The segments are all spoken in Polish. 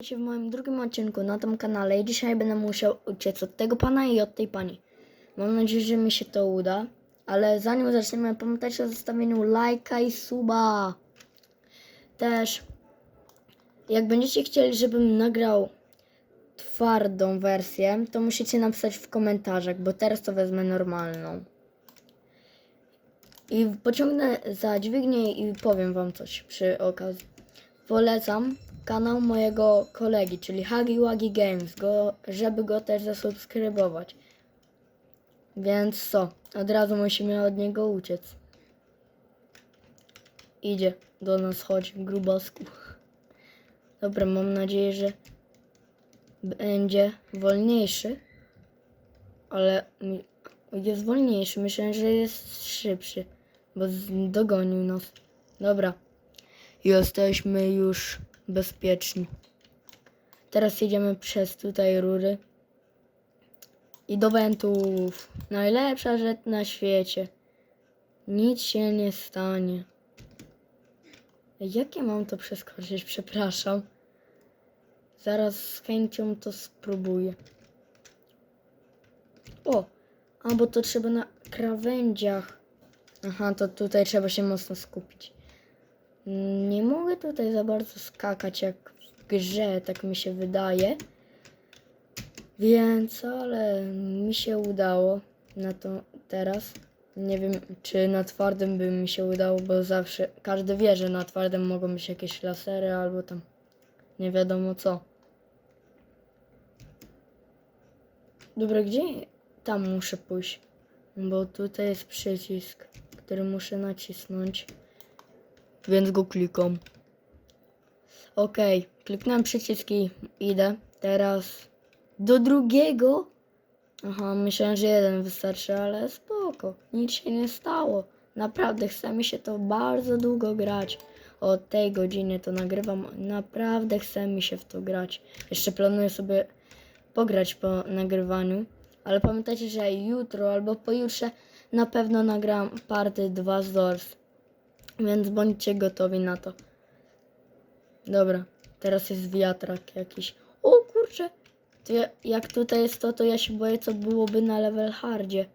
Witajcie w moim drugim odcinku na tym kanale i dzisiaj będę musiał uciec od tego pana i od tej pani. Mam nadzieję, że mi się to uda, ale zanim zaczniemy, pamiętajcie o zostawieniu lajka i suba. Też, jak będziecie chcieli, żebym nagrał twardą wersję, to musicie napisać w komentarzach, bo teraz to wezmę normalną. I pociągnę za dźwignię i powiem wam coś przy okazji. Polecam kanał mojego kolegi, czyli Hagi Wagi Games, go, żeby go też zasubskrybować. Więc co? Od razu musimy od niego uciec. Idzie do nas, chodź, grubasku. Dobra, mam nadzieję, że będzie wolniejszy. Ale jest wolniejszy. Myślę, że jest szybszy, bo dogonił nas. Dobra. Jesteśmy już bezpieczni. Teraz jedziemy przez tutaj rury. I do wentów. Najlepsza rzecz na świecie. Nic się nie stanie. Jak ja mam to przeskoczyć? Przepraszam. Zaraz z chęcią to spróbuję. O! A bo to trzeba na krawędziach. Aha, to tutaj trzeba się mocno skupić. Nie mogę tutaj za bardzo skakać jak w grze, tak mi się wydaje. Więc, ale mi się udało na to teraz. Nie wiem, czy na twardym by mi się udało, bo zawsze każdy wie, że na twardym mogą być jakieś lasery albo tam nie wiadomo co. Dobra, gdzie tam muszę pójść? Bo tutaj jest przycisk, który muszę nacisnąć. Więc go klikam. Okej, kliknąłem przycisk i idę. Teraz do drugiego. Aha, myślałem, że jeden wystarczy, ale spoko. Nic się nie stało. Naprawdę chce mi się to bardzo długo grać. O tej godzinie to nagrywam. Naprawdę chce mi się w to grać. Jeszcze planuję sobie pograć po nagrywaniu. Ale pamiętajcie, że jutro albo pojutrze na pewno nagram party 2 z Doors. Więc bądźcie gotowi na to. Dobra, teraz jest wiatrak jakiś. O kurczę! Jak tutaj jest to, to ja się boję, co byłoby na level hardzie.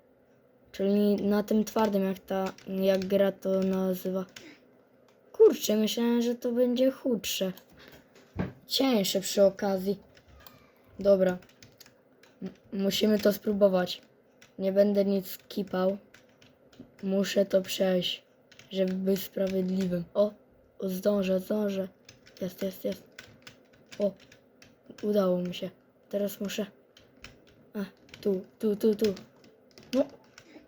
Czyli na tym twardym, jak ta, jak gra to nazywa. Kurczę, myślałem, że to będzie chudsze. Cięższe przy okazji. Dobra. M- musimy to spróbować. Nie będę nic kipał. Muszę to przejść żeby być sprawiedliwym. O, o zdążę, zdążę. Jest, jest, jest. O, udało mi się. Teraz muszę. A, tu, tu, tu, tu. No,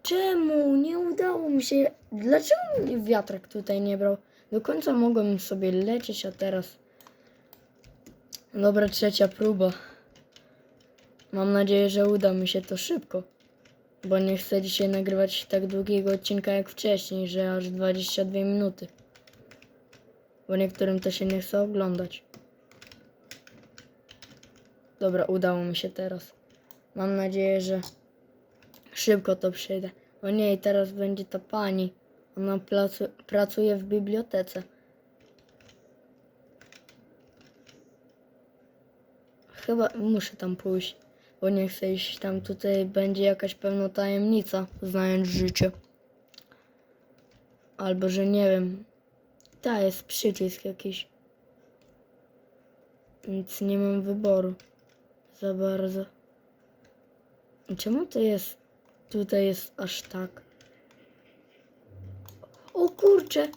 czemu? Nie udało mi się. Dlaczego mnie wiatrak tutaj nie brał? Do końca mogłem sobie lecieć, a teraz. Dobra, trzecia próba. Mam nadzieję, że uda mi się to szybko. Bo nie chcę dzisiaj nagrywać tak długiego odcinka jak wcześniej, że aż 22 minuty. Bo niektórym to się nie chce oglądać. Dobra, udało mi się teraz. Mam nadzieję, że szybko to przejdę. O nie, i teraz będzie ta pani. Ona pracuje w bibliotece. Chyba muszę tam pójść bo nie chcę iść tam. Tutaj będzie jakaś pewna tajemnica, znając życie. Albo, że nie wiem. Ta jest przycisk jakiś. Więc nie mam wyboru. Za bardzo. Czemu to jest? Tutaj jest aż tak. O kurcze!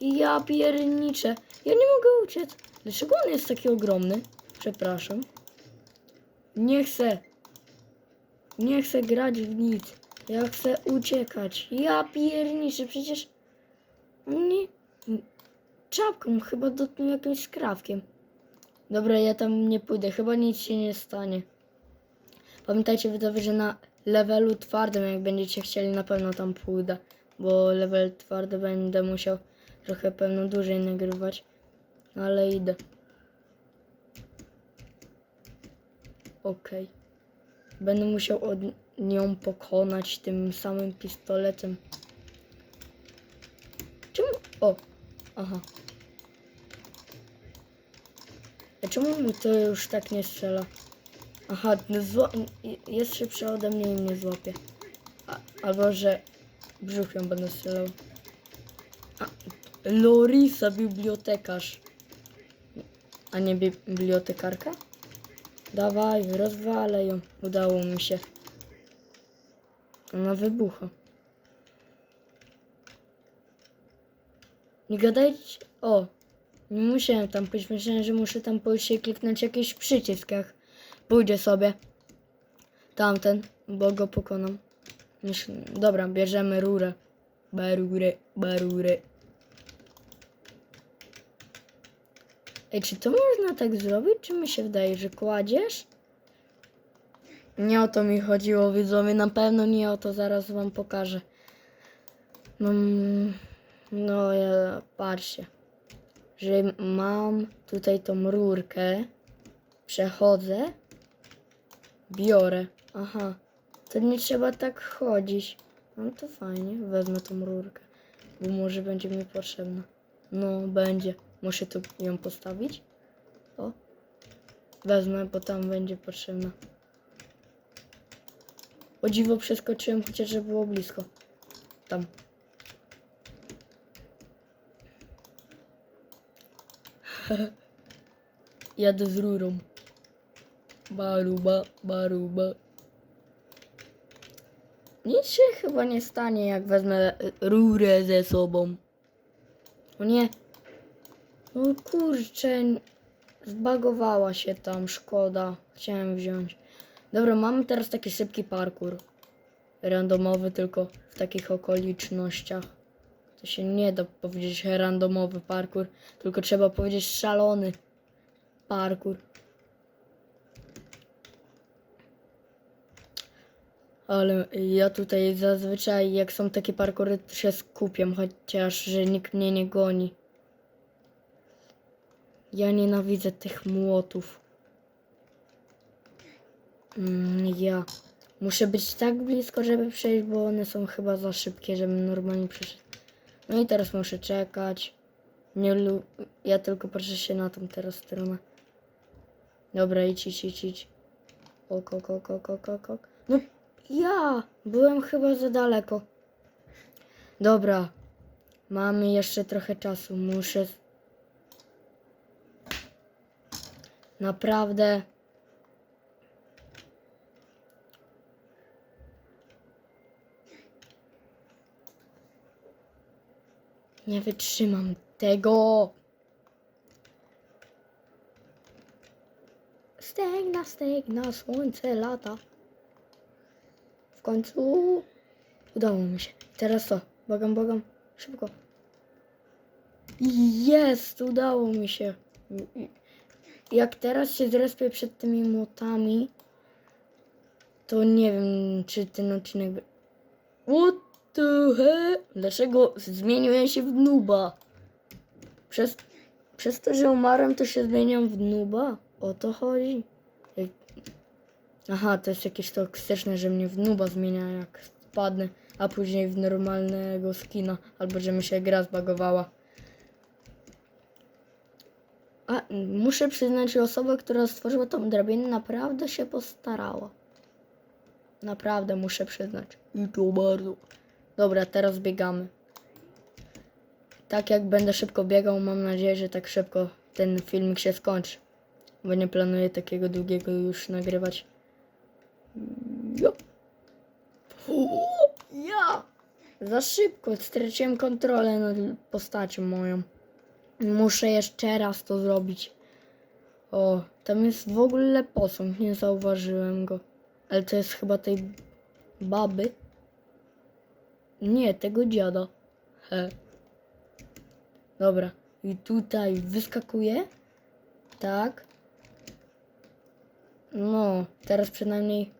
Ja pierniczę. Ja nie mogę uciec. Dlaczego on jest taki ogromny? Przepraszam. Nie chcę. Nie chcę grać w nic. Ja chcę uciekać. Ja pierniczę, przecież... Nie... Czapką, chyba dotknął jakimś skrawkiem. Dobra, ja tam nie pójdę. Chyba nic się nie stanie. Pamiętajcie widzowie, że na levelu twardym, jak będziecie chcieli, na pewno tam pójdę. Bo level twardy będę musiał trochę pewno dłużej nagrywać. No ale idę. Okej. Będę musiał od nią pokonać tym samym pistoletem. Czemu? O! Aha. czemu mi to już tak nie strzela? Aha, no zła- jest szybszy ode mnie i mnie złapie. A, albo, że brzuch ją będę strzelał. A, Lorisa, bibliotekarz. A nie bi- bibliotekarka? Dawaj, rozwalę ją. Udało mi się. Ona wybucha. Nie gadajcie. O, nie musiałem tam pójść. Myślałem, że muszę tam pójść i kliknąć jakiś przycisk. Jak pójdzie sobie tamten, bo go pokonam. Dobra, bierzemy rurę. Barurę, barurę. Ej, czy to można tak zrobić? Czy mi się wydaje, że kładziesz? Nie o to mi chodziło, widzowie. Na pewno nie o to. Zaraz wam pokażę. Mm, no, ja, patrzcie. Że mam tutaj tą rurkę. Przechodzę. Biorę. Aha. To nie trzeba tak chodzić. No to fajnie. Wezmę tą rurkę. Bo może będzie mi potrzebna. No, będzie. Muszę tu ją postawić. O. Wezmę, bo tam będzie potrzebna. O dziwo przeskoczyłem, chociaż było blisko. Tam. Jadę z rurą. Baruba, baruba. Nic się chyba nie stanie, jak wezmę rurę ze sobą. O nie. O kurczę. Zbagowała się tam, szkoda. Chciałem wziąć. Dobra, mamy teraz taki szybki parkour. Randomowy, tylko w takich okolicznościach. To się nie da powiedzieć randomowy parkour, tylko trzeba powiedzieć szalony parkour. Ale ja tutaj zazwyczaj, jak są takie parkury, to się skupiam, chociaż, że nikt mnie nie goni. Ja nienawidzę tych młotów. Mm, ja muszę być tak blisko, żeby przejść, bo one są chyba za szybkie, żebym normalnie przeszedł. No i teraz muszę czekać. Nie lu- ja tylko patrzę się na tą teraz stronę. Dobra, idź, idź, idź, idź. Ok, ok, ok, ok, ok, ok. No ja byłem chyba za daleko. Dobra. Mamy jeszcze trochę czasu. Muszę. Naprawdę. Nie wytrzymam tego. Stegna, stegna, słońce lata. W końcu udało mi się. Teraz to. Bogam, bogam. Szybko. Jest, udało mi się. Jak teraz się zrespię przed tymi młotami, to nie wiem, czy ten odcinek... What the hell? Dlaczego zmieniłem się w nuba? Przez, przez to, że umarłem, to się zmieniam w nuba? O to chodzi? Aha, to jest jakieś toksyczne, że mnie w nuba zmienia, jak spadnę, a później w normalnego skina, albo że mi się gra zbagowała. A, muszę przyznać, że osoba, która stworzyła tą drabinę, naprawdę się postarała. Naprawdę muszę przyznać. I to bardzo. Dobra, teraz biegamy. Tak jak będę szybko biegał, mam nadzieję, że tak szybko ten filmik się skończy. Bo nie planuję takiego długiego już nagrywać. Ja! Za szybko straciłem kontrolę nad postacią moją. Muszę jeszcze raz to zrobić. O, tam jest w ogóle posąg, nie zauważyłem go. Ale to jest chyba tej baby. Nie, tego dziada. He. Dobra. I tutaj wyskakuje. Tak. No, teraz przynajmniej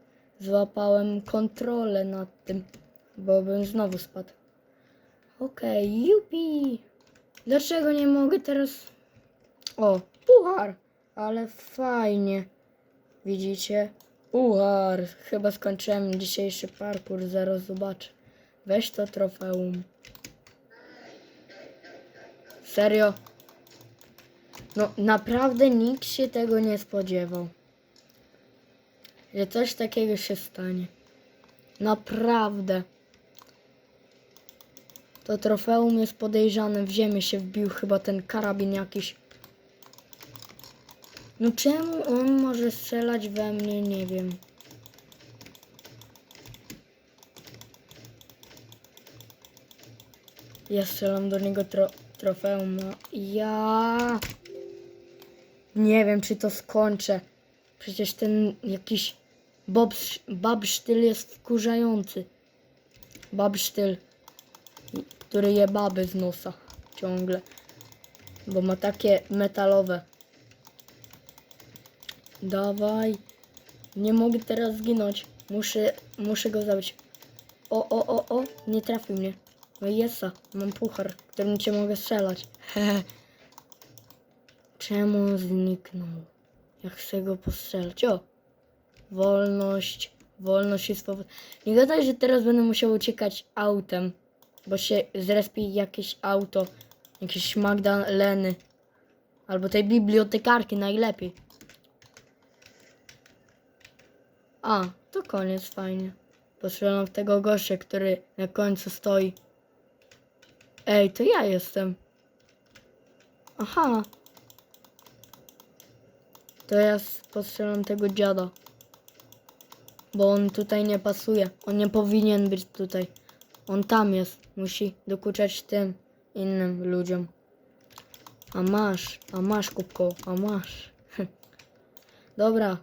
złapałem kontrolę nad tym, bo bym znowu spadł. Okej, jupi. Dlaczego nie mogę teraz... O, puchar. Ale fajnie. Widzicie? Puchar. Chyba skończyłem dzisiejszy parkour, zaraz zobaczę. Weź to trofeum. Serio? No naprawdę nikt się tego nie spodziewał. Że coś takiego się stanie. Naprawdę. To trofeum jest podejrzane, w ziemię się wbił chyba ten karabin jakiś. No czemu on może strzelać we mnie, nie wiem. Ja strzelam do niego tro trofeum. No. Ja. Nie wiem, czy to skończę. Przecież ten jakiś Bob, babsztyl jest wkurzający. Babsztyl, który je baby z nosa ciągle. Bo ma takie metalowe. Dawaj. Nie mogę teraz zginąć. Muszę, muszę go zabić. O, o, o, o. Nie trafił mnie. No i jesa. Mam puchar, którym cię mogę strzelać. Czemu on zniknął? Ja chcę go postrzelać. O! Wolność. Wolność jest powód. Nie gadaj, że teraz będę musiał uciekać autem. Bo się zrespi jakieś auto. Jakieś Magdaleny. Albo tej bibliotekarki najlepiej. A, to koniec, fajnie. Postrzelam w tego gościa, który na końcu stoi. Ej, to ja jestem. Aha. To ja postrzelam tego dziada. Bo on tutaj nie pasuje. On nie powinien być tutaj. On tam jest. Musi dokuczać tym innym ludziom. A masz, a masz kubko, a masz. Dobra.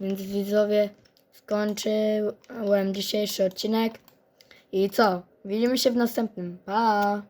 Więc widzowie, skończyłem dzisiejszy odcinek. I co? Widzimy się w następnym. Pa!